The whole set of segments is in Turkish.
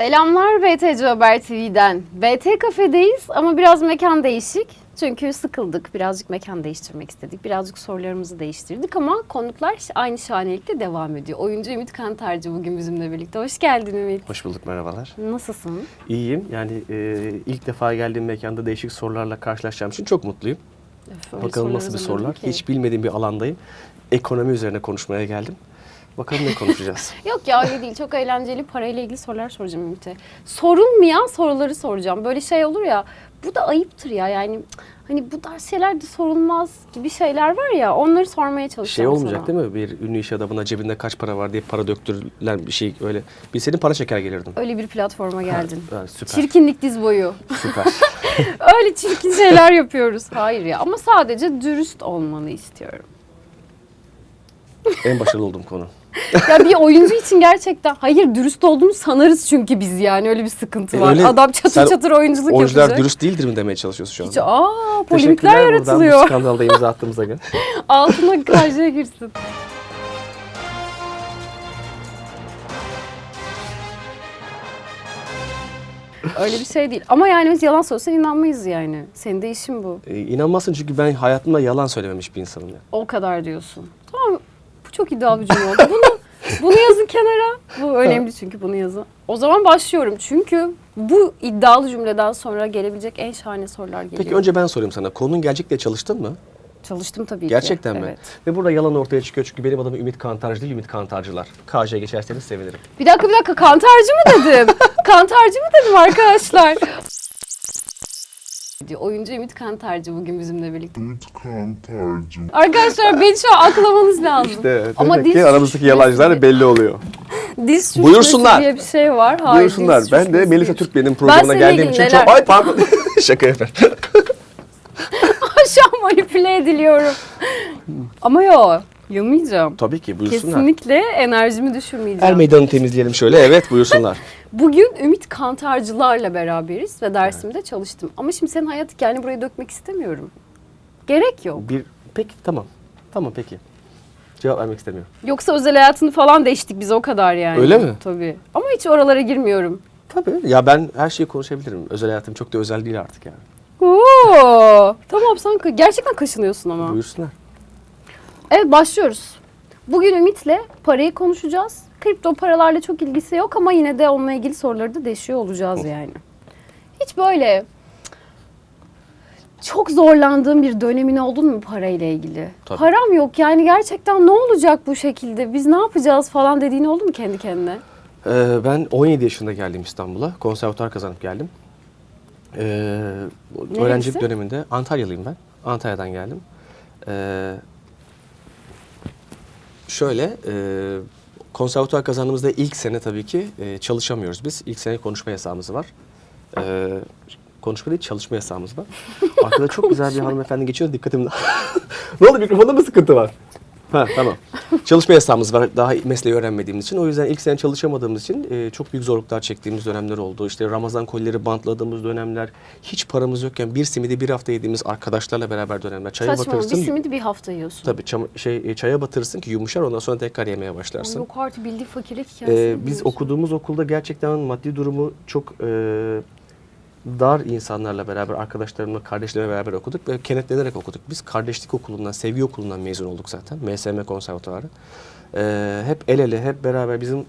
Selamlar BTC Haber TV'den. BT kafedeyiz ama biraz mekan değişik. Çünkü sıkıldık. Birazcık mekan değiştirmek istedik. Birazcık sorularımızı değiştirdik ama konuklar aynı şahanelikle devam ediyor. Oyuncu Ümit Kantarcı bugün bizimle birlikte. Hoş geldin Ümit. Hoş bulduk, merhabalar. Nasılsın? İyiyim. Yani e, ilk defa geldiğim mekanda değişik sorularla karşılaşacağım için çok mutluyum. Öf, Bakalım nasıl bir sorular. ki. Hiç bilmediğim bir alandayım. Ekonomi üzerine konuşmaya geldim. Bakalım ne konuşacağız. Yok ya öyle değil. Çok eğlenceli parayla ilgili sorular soracağım Ümit'e. Sorulmayan soruları soracağım. Böyle şey olur ya. Bu da ayıptır ya yani. Hani bu tarz şeyler de sorulmaz gibi şeyler var ya. Onları sormaya şey çalışacağım olmayacak sana. değil mi? Bir ünlü iş adamına cebinde kaç para var diye para döktürülen bir şey öyle. Bilseydim para çeker gelirdim. Öyle bir platforma geldin. Ha, süper. Çirkinlik diz boyu. Süper. Öyle çirkin şeyler yapıyoruz. Hayır ya ama sadece dürüst olmanı istiyorum. en başarılı olduğum konu. Ya bir oyuncu için gerçekten hayır dürüst olduğunu sanarız çünkü biz yani öyle bir sıkıntı E var. öyle- Adam çatır sen çatır oyunculuk Oyuncular yapacak. dürüst değildir mi demeye çalışıyorsun şu Hiç, anda? aa polemikler Teşekkürler buradan bu yaratılıyor. skandalda imza attığımıza göre. Altına karşıya girsin. Öyle bir şey değil. Ama yani biz yalan söylesen inanmayız yani. Senin de işin bu. Ee, inanmazsın çünkü ben hayatımda yalan söylememiş bir insanım. Yani. O kadar diyorsun. Tamam. Bu çok iddialı bir cümle oldu. Bunu, bunu yazın kenara. Bu önemli çünkü bunu yazın. O zaman başlıyorum. Çünkü bu iddialı cümleden sonra gelebilecek en şahane sorular geliyor. Peki önce ben sorayım sana. Konunun gelecekle çalıştın mı? Çalıştım tabii ki. Gerçekten mi? Evet. Ve burada yalan ortaya çıkıyor çünkü benim adım Ümit Kantarcı değil, Ümit Kantarcılar. KJ'ye geçerseniz sevinirim. Bir dakika bir dakika kantarcı mı dedim? kantarcı mı dedim arkadaşlar? Oyuncu Ümit Kantarcı bugün bizimle birlikte. Ümit Kantarcım. Arkadaşlar beni şu an aklamanız lazım. Ama demek dil ki aramızdaki yalancılar belli oluyor. Dil sürçmesi Buyursunlar. diye bir şey var. Hayır, Buyursunlar. Ben de sürçmesi Melisa. Türk benim programına seninle geldiğim ilgili için neler- çok... Ay pardon. Şaka yapıyorum. Şu an manipüle ediliyorum. Ama yok. Yamayacağım. Tabii ki buyursunlar. Kesinlikle enerjimi düşürmeyeceğim. Er meydanı temizleyelim şöyle. Evet buyursunlar. Bugün Ümit Kantarcılarla beraberiz ve dersimde çalıştım. Ama şimdi senin hayat hikayeni buraya dökmek istemiyorum. Gerek yok. bir Peki tamam. Tamam peki. Cevap vermek istemiyorum. Yoksa özel hayatını falan değiştik biz o kadar yani. Öyle mi? Tabii. Ama hiç oralara girmiyorum. Tabii. Ya ben her şeyi konuşabilirim. Özel hayatım çok da özel değil artık yani. Oo, tamam sen gerçekten kaşınıyorsun ama. Buyursunlar. Evet başlıyoruz. Bugün Ümit'le parayı konuşacağız. Kripto paralarla çok ilgisi yok ama yine de onunla ilgili soruları da deşiyor olacağız yani. Hiç böyle çok zorlandığın bir dönemin oldun mu parayla ilgili? Tabii. Param yok yani gerçekten ne olacak bu şekilde? Biz ne yapacağız falan dediğin oldu mu kendi kendine? Ee, ben 17 yaşında geldim İstanbul'a. Konservatuar kazanıp geldim. Ee, öğrencilik döneminde Antalyalıyım ben. Antalya'dan geldim. Ee, şöyle, e, konservatuar kazandığımızda ilk sene tabii ki e, çalışamıyoruz biz. İlk sene konuşma yasağımız var. Ee, konuşma değil, çalışma yasağımız var. Arkada çok güzel bir hanımefendi geçiyor, dikkatim... ne oldu, mikrofonda mı sıkıntı var? Ha tamam. Çalışma yasağımız var daha mesleği öğrenmediğimiz için. O yüzden ilk sene çalışamadığımız için e, çok büyük zorluklar çektiğimiz dönemler oldu. İşte Ramazan kolileri bantladığımız dönemler, hiç paramız yokken bir simidi bir hafta yediğimiz arkadaşlarla beraber dönemler. Çaya Saçmalama bir batırırsın. simidi bir hafta yiyorsun. Tabii çam- şey e, çaya batırırsın ki yumuşar ondan sonra tekrar yemeye başlarsın. Yok artık bildiği fakirlik hikayesi. Ee, biz okuduğumuz okulda gerçekten maddi durumu çok e, dar insanlarla beraber, arkadaşlarımla, kardeşlerimle beraber okuduk ve kenetlenerek okuduk. Biz kardeşlik okulundan, sevgi okulundan mezun olduk zaten. MSM konservatuarı. Ee, hep el ele, hep beraber bizim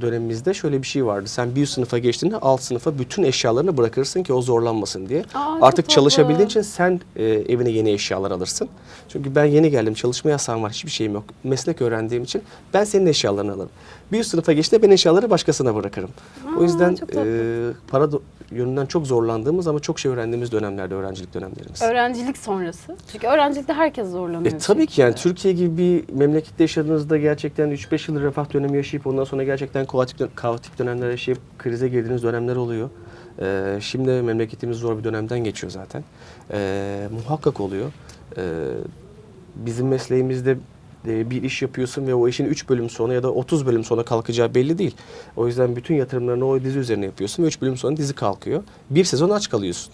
dönemimizde şöyle bir şey vardı. Sen bir üst sınıfa geçtiğinde alt sınıfa bütün eşyalarını bırakırsın ki o zorlanmasın diye. Aa, Artık çalışabildiğin için sen e, evine yeni eşyalar alırsın. Çünkü ben yeni geldim, çalışma yasağım var, hiçbir şeyim yok. Meslek öğrendiğim için ben senin eşyalarını alırım. Bir üst sınıfa geçtiğinde ben eşyaları başkasına bırakırım. Aa, o yüzden e, para yönünden çok zorlandığımız ama çok şey öğrendiğimiz dönemlerde öğrencilik dönemlerimiz. Öğrencilik sonrası. Çünkü öğrencilikte herkes zorlanıyor. E, tabii ki yani. Türkiye gibi bir memlekette yaşadığınızda gerçekten 3-5 yıl refah dönemi yaşayıp ondan sonra gerçekten kaotik, dön- kaotik dönemler yaşayıp krize girdiğiniz dönemler oluyor. E, şimdi memleketimiz zor bir dönemden geçiyor zaten. E, muhakkak oluyor. E, bizim mesleğimizde e, bir iş yapıyorsun ve o işin 3 bölüm sonra ya da 30 bölüm sonra kalkacağı belli değil. O yüzden bütün yatırımlarını o dizi üzerine yapıyorsun ve 3 bölüm sonra dizi kalkıyor. Bir sezon aç kalıyorsun.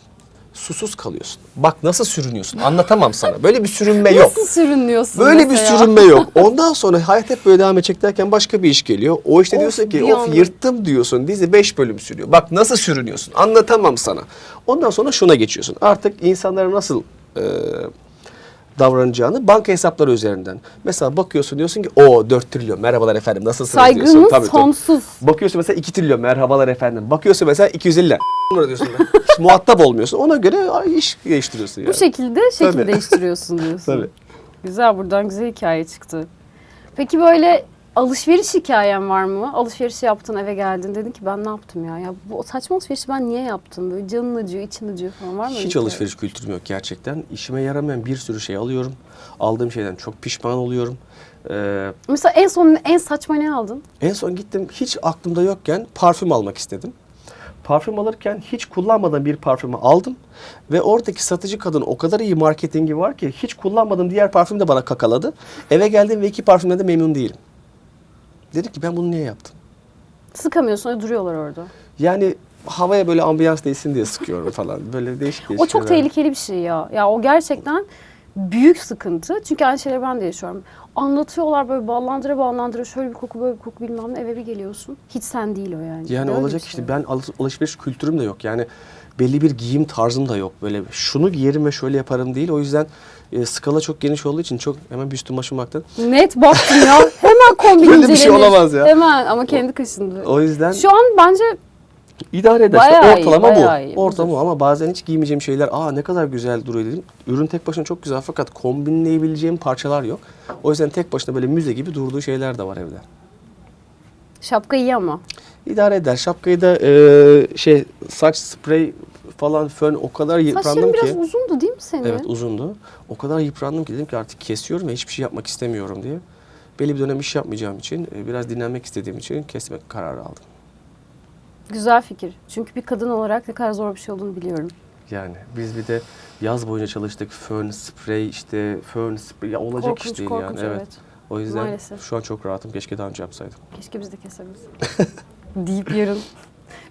Susuz kalıyorsun. Bak nasıl sürünüyorsun. Anlatamam sana. Böyle bir sürünme yok. Nasıl sürünüyorsun Böyle mesela? bir sürünme yok. Ondan sonra hayat hep böyle devam edecek derken başka bir iş geliyor. O işte Of, diyorsun ki of anda. yırttım diyorsun. Dizi 5 bölüm sürüyor. Bak nasıl sürünüyorsun. Anlatamam sana. Ondan sonra şuna geçiyorsun. Artık insanlara nasıl e, davranacağını banka hesapları üzerinden. Mesela bakıyorsun diyorsun ki o 4 trilyon merhabalar efendim nasılsınız diyorsun. Saygımız Tabii, tabii. sonsuz. Bakıyorsun mesela 2 trilyon merhabalar efendim. Bakıyorsun mesela 250 lira. Diyorsun. Hiç muhatap olmuyorsun. Ona göre iş değiştiriyorsun yani. Bu şekilde şekil Tabii. değiştiriyorsun diyorsun. Tabii. Güzel buradan güzel hikaye çıktı. Peki böyle alışveriş hikayen var mı? Alışveriş yaptın eve geldin dedin ki ben ne yaptım ya? Ya bu saçma alışverişi ben niye yaptım? Böyle canın acıyor, için acıyor falan var mı? Hiç hikaye? alışveriş kültürüm yok gerçekten. İşime yaramayan bir sürü şey alıyorum. Aldığım şeyden çok pişman oluyorum. Ee, Mesela en son en saçma ne aldın? en son gittim hiç aklımda yokken parfüm almak istedim. Parfüm alırken hiç kullanmadığım bir parfümü aldım. Ve oradaki satıcı kadın o kadar iyi marketingi var ki hiç kullanmadığım diğer parfüm de bana kakaladı. Eve geldim ve iki parfümden de memnun değilim. Dedim ki ben bunu niye yaptım? Sıkamıyorsun öyle duruyorlar orada. Yani havaya böyle ambiyans değilsin diye sıkıyorum falan. Böyle değişik değişik O çok şeyler. tehlikeli bir şey ya. Ya o gerçekten büyük sıkıntı. Çünkü aynı şeyleri ben de yaşıyorum. Anlatıyorlar böyle ballandıra ballandıra şöyle bir koku böyle bir koku bilmem ne eve bir geliyorsun. Hiç sen değil o yani. Yani Öyle olacak şey. işte ben al- alışveriş kültürüm de yok. Yani belli bir giyim tarzım da yok. Böyle şunu giyerim ve şöyle yaparım değil. O yüzden e, skala çok geniş olduğu için çok hemen bir üstüm başım baktı. Net baktım ya. Hemen kombin Böyle bir şey incelenir. olamaz ya. Hemen ama kendi kaşındı. O yüzden Şu an bence idare eder. Bayağı iyi, ortalama bayağı bu. iyi. Ortalama ama bazen hiç giymeyeceğim şeyler aa ne kadar güzel duruyor dedim. Ürün tek başına çok güzel fakat kombinleyebileceğim parçalar yok. O yüzden tek başına böyle müze gibi durduğu şeyler de var evde. şapka iyi ama. İdare eder. Şapkayı da e, şey saç sprey falan fön o kadar yıprandım Saçların ki. biraz uzundu değil mi senin? Evet uzundu. O kadar yıprandım ki dedim ki artık kesiyorum ve hiçbir şey yapmak istemiyorum diye. Belli bir dönem iş yapmayacağım için, e, biraz dinlenmek istediğim için kesmek kararı aldım. Güzel fikir. Çünkü bir kadın olarak ne kadar zor bir şey olduğunu biliyorum. Yani biz bir de yaz boyunca çalıştık. Fön, sprey işte fön, sprey ya olacak korkunç iş değil korkunç yani. evet. O yüzden Maalesef. şu an çok rahatım. Keşke daha önce yapsaydım. Keşke biz de kesebilsek. deyip yarın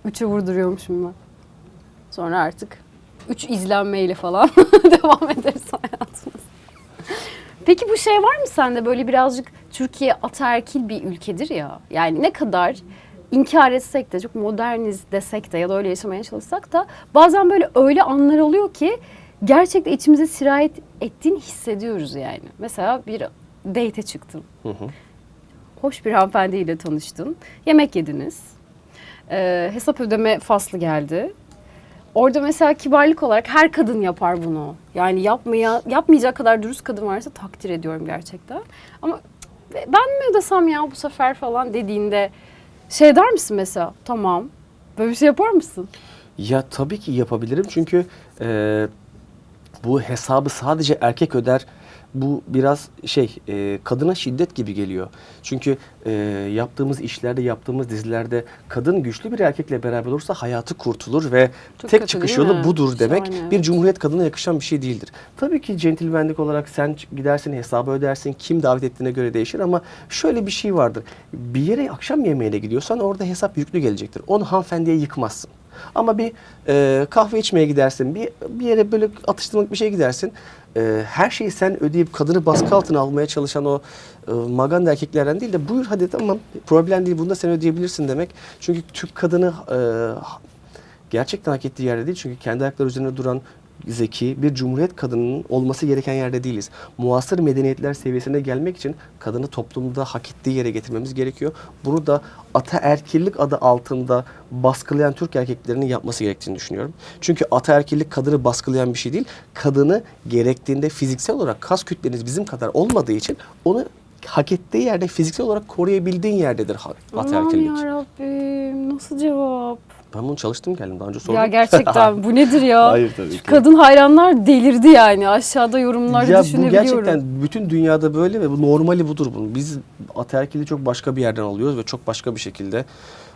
üçe vurduruyormuşum ben. Sonra artık üç izlenmeyle falan devam ederiz hayatımız. Peki bu şey var mı sende böyle birazcık Türkiye ataerkil bir ülkedir ya. Yani ne kadar inkar etsek de çok moderniz desek de ya da öyle yaşamaya çalışsak da bazen böyle öyle anlar oluyor ki gerçekten içimize sirayet ettiğini hissediyoruz yani. Mesela bir date'e çıktım. Hı hı. Hoş bir hanımefendiyle tanıştın. Yemek yediniz. Ee, hesap ödeme faslı geldi. Orada mesela kibarlık olarak her kadın yapar bunu. Yani yapmaya yapmayacak kadar dürüst kadın varsa takdir ediyorum gerçekten. Ama "Cık, ben mi ödesem ya bu sefer falan dediğinde şey der misin mesela? Tamam. Böyle bir şey yapar mısın? Ya tabii ki yapabilirim çünkü e, bu hesabı sadece erkek öder. Bu biraz şey e, kadına şiddet gibi geliyor. Çünkü e, yaptığımız işlerde, yaptığımız dizilerde kadın güçlü bir erkekle beraber olursa hayatı kurtulur ve Çok tek kötü çıkış yolu budur demek bir evet. cumhuriyet kadına yakışan bir şey değildir. Tabii ki centilmenlik olarak sen gidersin hesabı ödersin, kim davet ettiğine göre değişir ama şöyle bir şey vardır. Bir yere akşam yemeğine gidiyorsan orada hesap yüklü gelecektir. Onu hanımefendiye yıkmazsın. Ama bir e, kahve içmeye gidersin, bir, bir yere böyle atıştırmalık bir şey gidersin. E, her şeyi sen ödeyip kadını baskı altına almaya çalışan o e, maganda erkeklerden değil de buyur hadi tamam problem değil bunu da sen ödeyebilirsin demek. Çünkü Türk kadını e, gerçekten hak ettiği yerde değil. Çünkü kendi ayakları üzerine duran zeki bir cumhuriyet kadının olması gereken yerde değiliz. Muasır medeniyetler seviyesine gelmek için kadını toplumda hak ettiği yere getirmemiz gerekiyor. Bunu da ataerkillik adı altında baskılayan Türk erkeklerinin yapması gerektiğini düşünüyorum. Çünkü ataerkillik kadını baskılayan bir şey değil. Kadını gerektiğinde fiziksel olarak kas kütleniz bizim kadar olmadığı için onu hak ettiği yerde fiziksel olarak koruyabildiğin yerdedir ataerkillik. yarabbim nasıl cevap? Ben bunu çalıştım geldim daha önce sordum. Ya gerçekten bu nedir ya? Hayır tabii ki. Kadın hayranlar delirdi yani. Aşağıda yorumlarda Ya bu düşünebiliyorum. gerçekten bütün dünyada böyle ve bu normali budur bunun. Biz ataerkili çok başka bir yerden alıyoruz ve çok başka bir şekilde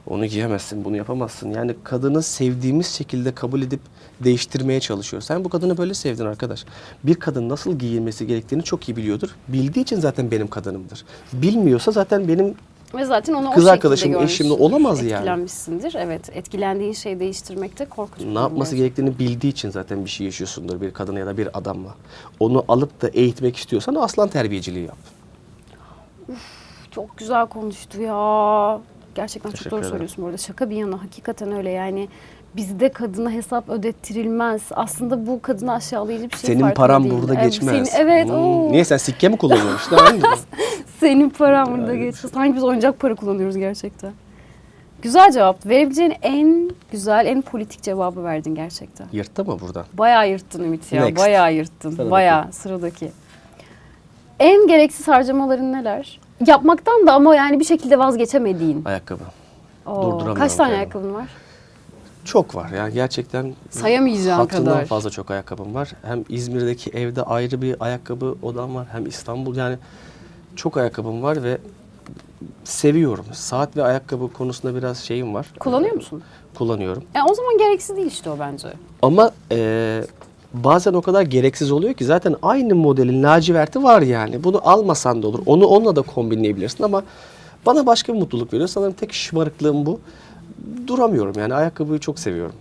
onu giyemezsin, bunu yapamazsın. Yani kadını sevdiğimiz şekilde kabul edip değiştirmeye çalışıyor. Sen bu kadını böyle sevdin arkadaş. Bir kadın nasıl giyinmesi gerektiğini çok iyi biliyordur. Bildiği için zaten benim kadınımdır. Bilmiyorsa zaten benim Ve zaten onu o Kız şekilde arkadaşım, eşimle görmüşsündür, olamaz yani. Etkilenmişsindir. Evet. Etkilendiğin şeyi değiştirmekte korkunç. bir Ne yapması gerçekten. gerektiğini bildiği için zaten bir şey yaşıyorsundur bir kadına ya da bir adamla. Onu alıp da eğitmek istiyorsan aslan terbiyeciliği yap. Çok güzel konuştu ya. Gerçekten çok Teşekkür doğru ederim. söylüyorsun bu arada. Şaka bir yana hakikaten öyle yani. Bizde kadına hesap ödettirilmez. Aslında bu kadını aşağılayıcı bir şey Senin farkında param değil. burada Evet, geçmez. senin- evet. Hmm, oo. Niye sen sikke mi kullanıyorsun anladın mı? Senin paran burada geçmez. Sanki biz oyuncak para kullanıyoruz gerçekten. Güzel cevap. Verebileceğin en güzel, en politik cevabı verdin gerçekten. Yırttı mı burada? Bayağı yırttın Ümit ya. Next. Bayağı yırttın. Sıradaki. Bayağı sıradaki. En gereksiz harcamaların neler? Yapmaktan da ama yani bir şekilde vazgeçemediğin. Ayakkabı. Oo, Durduramıyorum Kaç tane kendimi. ayakkabın var? Çok var yani gerçekten Sayamayacağım hattından kadar. fazla çok ayakkabım var. Hem İzmir'deki evde ayrı bir ayakkabı odam var hem İstanbul yani çok ayakkabım var ve seviyorum. Saat ve ayakkabı konusunda biraz şeyim var. Kullanıyor musun? Kullanıyorum. Yani o zaman gereksiz değil işte o bence. Ama e, bazen o kadar gereksiz oluyor ki zaten aynı modelin laciverti var yani. Bunu almasan da olur. Onu onunla da kombinleyebilirsin ama bana başka bir mutluluk veriyor. Sanırım tek şımarıklığım bu. Duramıyorum yani ayakkabıyı çok seviyorum.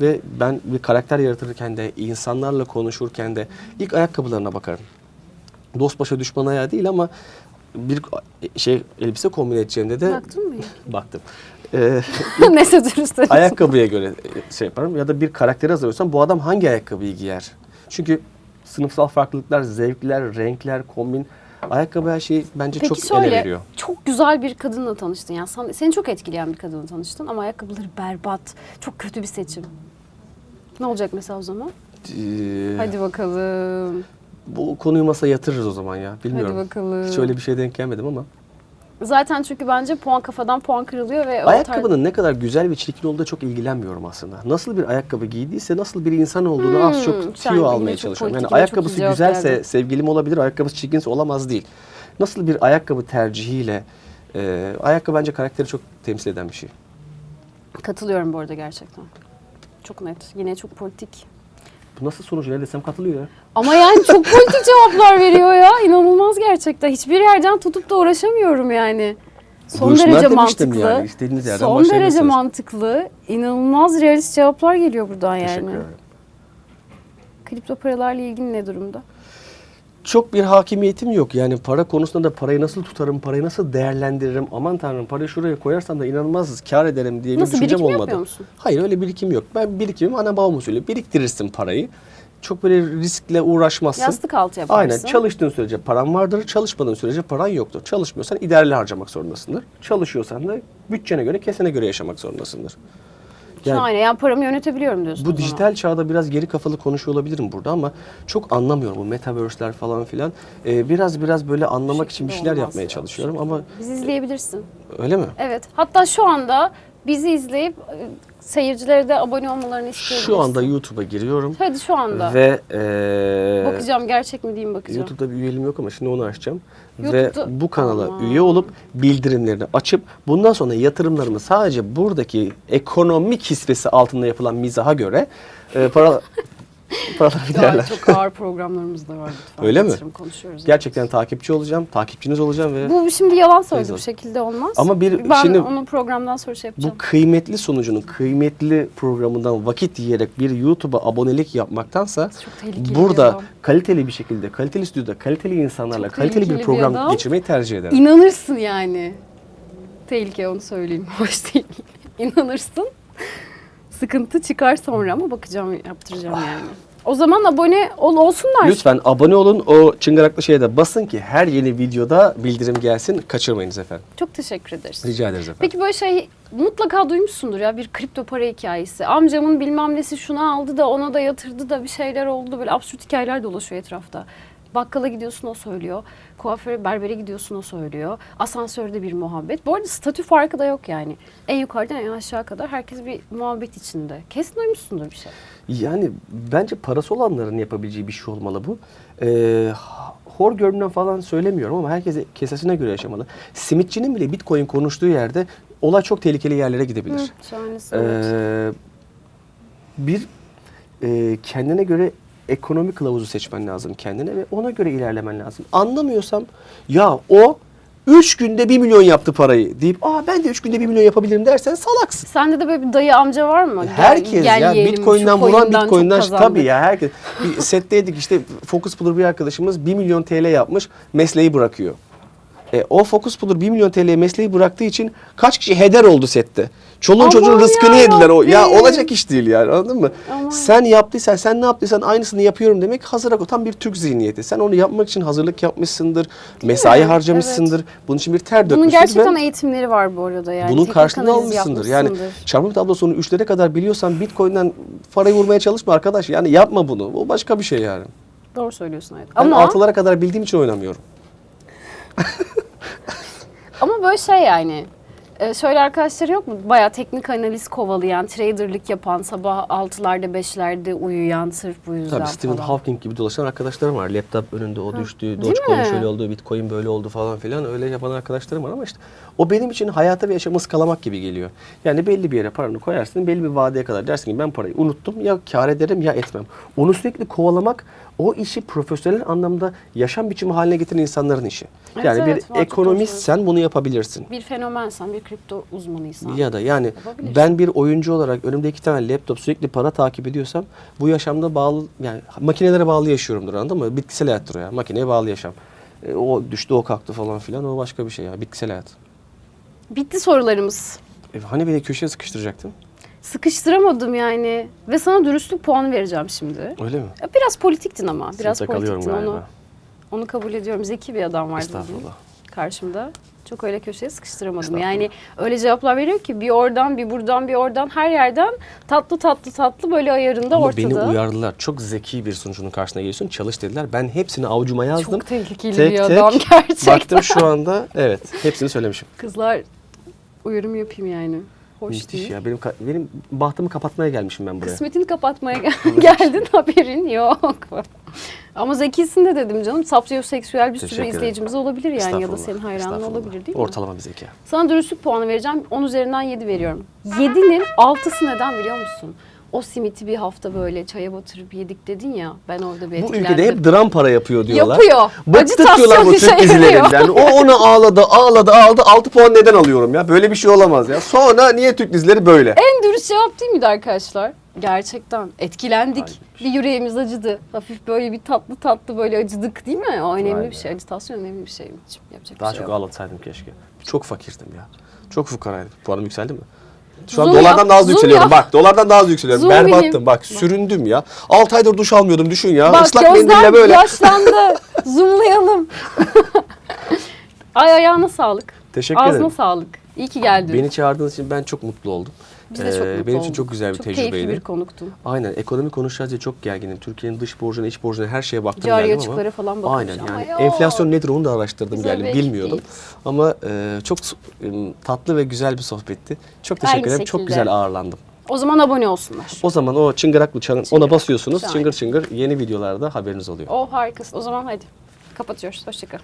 Ve ben bir karakter yaratırken de insanlarla konuşurken de ilk ayakkabılarına bakarım. Dost başa düşman ayağı değil ama bir şey elbise kombin edeceğimde de Baktın mı? baktım. Ee, Neyse dürüst ayakkabıya göre şey yaparım ya da bir karakteri hazırlıyorsam bu adam hangi ayakkabıyı giyer? Çünkü sınıfsal farklılıklar, zevkler, renkler, kombin ayakkabı her şeyi bence Peki çok ele şöyle, veriyor. çok güzel bir kadınla tanıştın. Yani sana- seni çok etkileyen bir kadınla tanıştın ama ayakkabıları berbat. Çok kötü bir seçim. Ne olacak mesela o zaman? Ee, Hadi bakalım. bu konuyu masaya yatırırız o zaman ya. Bilmiyorum. Hadi bakalım. Hiç öyle bir şeye denk gelmedim ama. Zaten çünkü bence puan kafadan puan kırılıyor ve Ayakkabının ne kadar güzel ve çirkin olduğu çok ilgilenmiyorum aslında. Nasıl bir ayakkabı giydiyse nasıl bir insan olduğunu az Hmm, çok sen tüyo yine almaya çok çalışıyorum. Yani politik ve çok ayakkabısı güzelse verdin. sevgilim olabilir, ayakkabısı çirkinse olamaz değil. Nasıl bir ayakkabı tercihiyle e, ayakkabı bence karakteri çok temsil eden bir şey. Katılıyorum bu arada gerçekten. Çok net. Yine çok politik. Bu nasıl sonuç ne desem katılıyor ya. Ama yani çok politik cevaplar veriyor ya. İnanılmaz gerçekten. Hiçbir yerden tutup da uğraşamıyorum yani. Son Buyursunlar derece mantıklı. yani. İstediğiniz yerden son derece mantıklı. inanılmaz realist cevaplar geliyor buradan yani. Teşekkür ederim. Kripto paralarla ilgili ne durumda? Çok bir hakimiyetim yok. Yani para konusunda da parayı nasıl tutarım, parayı nasıl değerlendiririm, aman tanrım parayı şuraya koyarsam da inanılmaz kar ederim diye bir Nasıl, düşüncem olmadı. yapıyor musun? Hayır öyle birikim yok. Ben birikimim ana babam usulü. Biriktirirsin parayı. Çok böyle riskle uğraşmazsın. Yastık altı yaparsın. Aynen. Çalıştığın sürece paran vardır, çalışmadığın sürece paran yoktur. Çalışmıyorsan idareli harcamak zorundasındır. Çalışıyorsan da bütçene göre, kesene göre yaşamak zorundasındır. Yani Şahane. Yani paramı yönetebiliyorum diyorsun bu zaman. dijital çağda biraz geri kafalı konuşuyor olabilirim burada ama çok anlamıyorum bu metaverse'ler falan filan. Ee, biraz biraz böyle anlamak için bir şeyler olmaz yapmaya ya. çalışıyorum ama Bizi izleyebilirsin. öyle mi? Evet. Hatta şu anda bizi izleyip e, seyircilere de abone olmalarını isteyebilirsin. Şu anda YouTube'a giriyorum Hadi şu anda. ve ee, Bakacağım gerçek mi diyeyim bakacağım. YouTube'da bir üyeliğim yok ama şimdi onu açacağım. YouTube'da- Ve bu kanala Aman. üye olup bildirimlerini açıp bundan sonra yatırımlarımı sadece buradaki ekonomik hisvesi altında yapılan mizaha göre e, para Daha giderler. çok ağır programlarımız da var lütfen. Öyle mi? Yatırım Konuşuyoruz. Gerçekten takipçi olacağım, takipçiniz olacağım ve Bu şimdi yalan söyledi bu şekilde olmaz. Ama bir- ben şimdi- onu programdan sonra şey yapacağım. bu kıymetli sunucunun kıymetli programından vakit yiyerek bir YouTube'a abonelik yapmaktansa bir burada adam. kaliteli bir şekilde, kaliteli stüdyoda, kaliteli insanlarla, Çok kaliteli bir bir program adam. geçirmeyi tercih ederim. İnanırsın yani. Tehlike onu söyleyeyim. Hoş değil. İnanırsın. Sıkıntı çıkar sonra ama bakacağım yaptıracağım yani. O zaman abone ol olsunlar. Lütfen abone olun. O çıngıraklı şeye de basın ki her yeni videoda bildirim gelsin. Kaçırmayınız efendim. Çok teşekkür ederiz. Rica ederiz efendim. Peki böyle şey mutlaka duymuşsundur ya bir kripto para hikayesi. Amcamın bilmem nesi şunu aldı da ona da yatırdı da bir şeyler oldu böyle absürt hikayeler dolaşıyor etrafta. Bakkala gidiyorsun o söylüyor. Kuaföre, berbere gidiyorsun o söylüyor. Asansörde bir muhabbet. Bu arada statü farkı da yok yani. En yukarıdan en aşağı kadar herkes bir muhabbet içinde. Kesin duymuşsundur bir şey. Yani bence parası olanların yapabileceği bir şey olmalı bu. Ee, hor görünen falan söylemiyorum ama herkes kesesine göre yaşamalı. Simitçinin bile bitcoin konuştuğu yerde olay çok tehlikeli yerlere gidebilir. Hı, şahanesi, evet. Ee, bir e, kendine göre ekonomi kılavuzu seçmen lazım kendine ve ona göre ilerlemen lazım. Anlamıyorsam ya o 3 günde 1 milyon yaptı parayı deyip aa ben de 3 günde 1 milyon yapabilirim dersen salaksın. Sende de böyle bir dayı amca var mı? Herkes gel ya yiyelim, Bitcoin'den vuran Bitcoin'den tabii ya herkes. Bir setteydik işte Focus Puller bir arkadaşımız 1 milyon TL yapmış mesleği bırakıyor. E, o Focus Puller 1 milyon TL'ye mesleği bıraktığı için kaç kişi heder oldu sette. Çoluğun Aman çocuğun rızkını yediler o. Ya olacak iş değil yani anladın mı? Aman. Sen yaptıysan sen ne yaptıysan aynısını yapıyorum demek hazıra koy. Tam bir Türk zihniyeti. Sen onu yapmak için hazırlık yapmışsındır. mesai mi? harcamışsındır. Bunun için bir ter Bunun dökmüşsündür. gerçekten ve- eğitimleri var bu arada yani. bunun Teknik karşılığını analiz almışsındır. Yani yapmışsındır. çarpım tablosunu üçlere kadar biliyorsan Bitcoin'den parayı vurmaya çalışma arkadaş. Yani yapma bunu. O başka bir şey yani. Doğru söylüyorsun evet. Ben Ama altılara kadar bildiğim için oynamıyorum. ama böyle şey yani. e, Şöyle arkadaşları yok mu? Bayağı teknik analiz kovalayan, traderlık yapan, sabah 6'larda 5'lerde uyuyan sırf bu yüzden Tabii Stephen falan. Hawking gibi dolaşan arkadaşlarım var. Laptop önünde o düştü, Dogecoin şöyle oldu, Bitcoin böyle oldu falan filan. Öyle yapan arkadaşlarım var ama işte o benim için hayata ve yaşamı ıskalamak gibi geliyor. Yani belli bir yere paranı koyarsın, belli bir vadeye kadar dersin ki ben parayı unuttum ya kar ederim ya etmem. Onu sürekli kovalamak o işi profesyonel anlamda yaşam biçimi haline getiren insanların işi. Evet, yani evet, bir ekonomistsen bunu yapabilirsin. Bir fenomensen, bir kripto uzmanıysan. Ya da yani ben bir oyuncu olarak önümde iki tane laptop sürekli para takip ediyorsam bu yaşamda bağlı yani makinelere bağlı yaşıyorumdur anladın mı? Bitkisel hayattır o ya. Makineye bağlı yaşam. E, o düştü o kalktı falan filan o başka bir şey ya. Bitkisel hayat. Bitti sorularımız. E, hani beni köşeye sıkıştıracaktın? Sıkıştıramadım yani. Ve sana dürüstlük puanı vereceğim şimdi. Öyle mi? Ya Biraz politiktin ama. Biraz Sınıfta kalıyorum politiktin onu. galiba. Onu kabul ediyorum. Zeki bir adam vardı bugün Estağfurullah. karşımda. Çok öyle köşeye sıkıştıramadım. Estağfurullah. Yani öyle cevaplar veriyor ki bir oradan bir buradan bir oradan her yerden tatlı tatlı tatlı böyle ayarında Ama ortada. beni uyardılar. Çok zeki bir sunucunun karşısına geliyorsun. Çalış dediler. Ben hepsini avucuma yazdım. Çok tehlikeli tek bir tek adam gerçekten. Baktım şu anda evet hepsini söylemişim. Kızlar uyarım yapayım yani. Hoş Müthiş değil. ya. Benim benim bahtımı kapatmaya gelmişim ben buraya. Kısmetini kapatmaya gel- geldin haberin yok. Ama zekisin de dedim canım. Sapyoseksüel bir sürü Teşekkür ederim. izleyicimiz olabilir yani ya da Estağfurullah, senin hayranın estağfurullah. olabilir değil mi? Ortalama bir zeka. Sana dürüstlük puanı vereceğim. 10 üzerinden 7 veriyorum. 7'nin 6'sı neden biliyor musun? O simiti bir hafta böyle çaya batırıp yedik dedin ya. Ben orada bir Bu etkilendim. ülkede hep dram para yapıyor diyorlar. Yapıyor. Bıktık diyorlar bu Türk dizilerinden. O ona ağladı, ağladı, ağladı. 6 puan neden alıyorum ya? Böyle bir şey olamaz ya. Sonra niye Türk dizileri böyle? En dürüst cevap değil miydi arkadaşlar? Gerçekten etkilendik. Bir yüreğimiz acıdı. Hafif böyle bir tatlı tatlı böyle acıdık değil mi? O önemli Vay bir şey. Acitasyon önemli bir şey. Yapacak Daha bir şey çok yok. ağlatsaydım keşke. Çok fakirdim ya. Çok fukaraydım. Puanım yükseldi mi? Şu an Zoom dolardan daha az zoom yükseliyorum. Bak dolardan daha az yükseliyorum. Zoom Berbattım benim. bak. Süründüm ya. 6 aydır duş almıyordum düşün ya. Bak Islak mendille böyle. yaşlandı. Zoomlayalım. Ay ayağına sağlık. Teşekkür Ağzına ederim. sağlık. İyi ki geldin. Beni çağırdığınız için ben çok mutlu oldum. Biz de çok Ee, mutlu Benim için olduk. çok güzel bir çok tecrübeydi. keyifli bir konuktun. Aynen ekonomi konuşacağız diye çok gerginim. Türkiye'nin dış borcuna, iç borcuna her şeye baktım Cari geldim açıklara ama. falan bakmış Aynen ama yani yok. enflasyon nedir onu da araştırdım Biz geldim bilmiyordum. değiliz. Ama e, çok e, tatlı ve güzel bir sohbetti. Çok teşekkür Aynı ederim. Çok şekilde. güzel ağırlandım. O zaman abone olsunlar. O zaman o çıngıraklı çanın ona basıyorsunuz. Şahane. Çıngır çıngır yeni videolarda haberiniz oluyor. O harikasın. O zaman hadi. Kapatıyoruz. Hoşçakal.